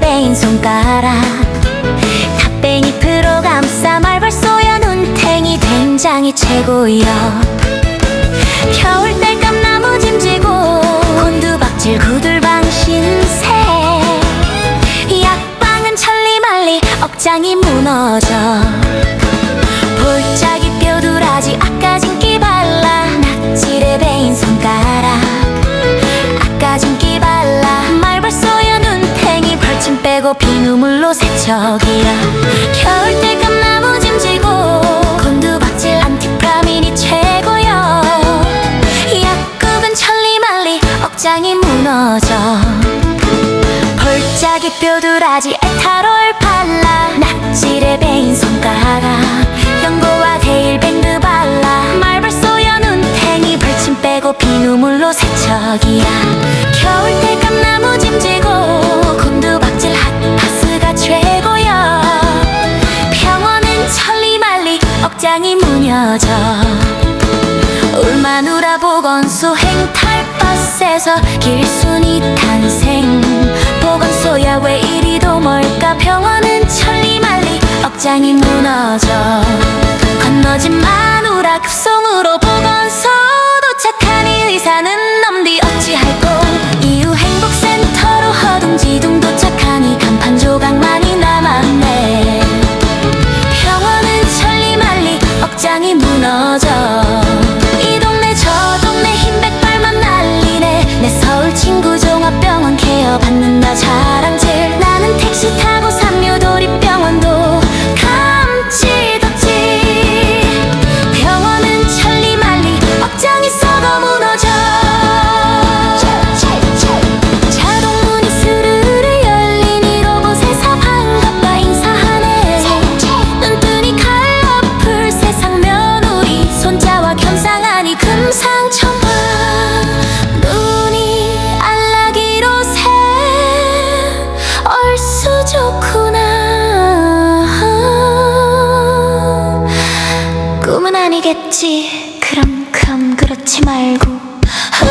베인 손가락. 탑뱅이 프로 감싸 말벌 쏘여 눈탱이 된장이 최고여. 겨울달감 나무 짐지고 곤두박질 구둘방 신세 약방은 천리말리 억장이 무너져. 빼고 비누물로 세척이라 겨울 땔감 나무 짐지고 곤두박질 안티프라민이 최고여. 약국은 천리말리 억장이 무너져. 볼짝이 뼈두라지 에타롤 발라. 낙질에 베인 손가락. 연고와 데일밴드 발라. 말벌 쏘여 눈탱이 벌침 빼고 비누물로 세척이야 무너져 울마누라 보건소 행탈버스에서 길순이 탄생. 보건소야 왜 이리도 멀까 병원은 천리말리. 억장이 무너져 건너진 마누라 급송으로 보건소 억장이 무너져. 이 동네 저 동네 흰 백발만 날리네. 내 서울 친구 종합병원 케어 받는다 자 벌써 좋구나. 꿈은 아니겠지. 그럼 감 그렇지 말고. 어,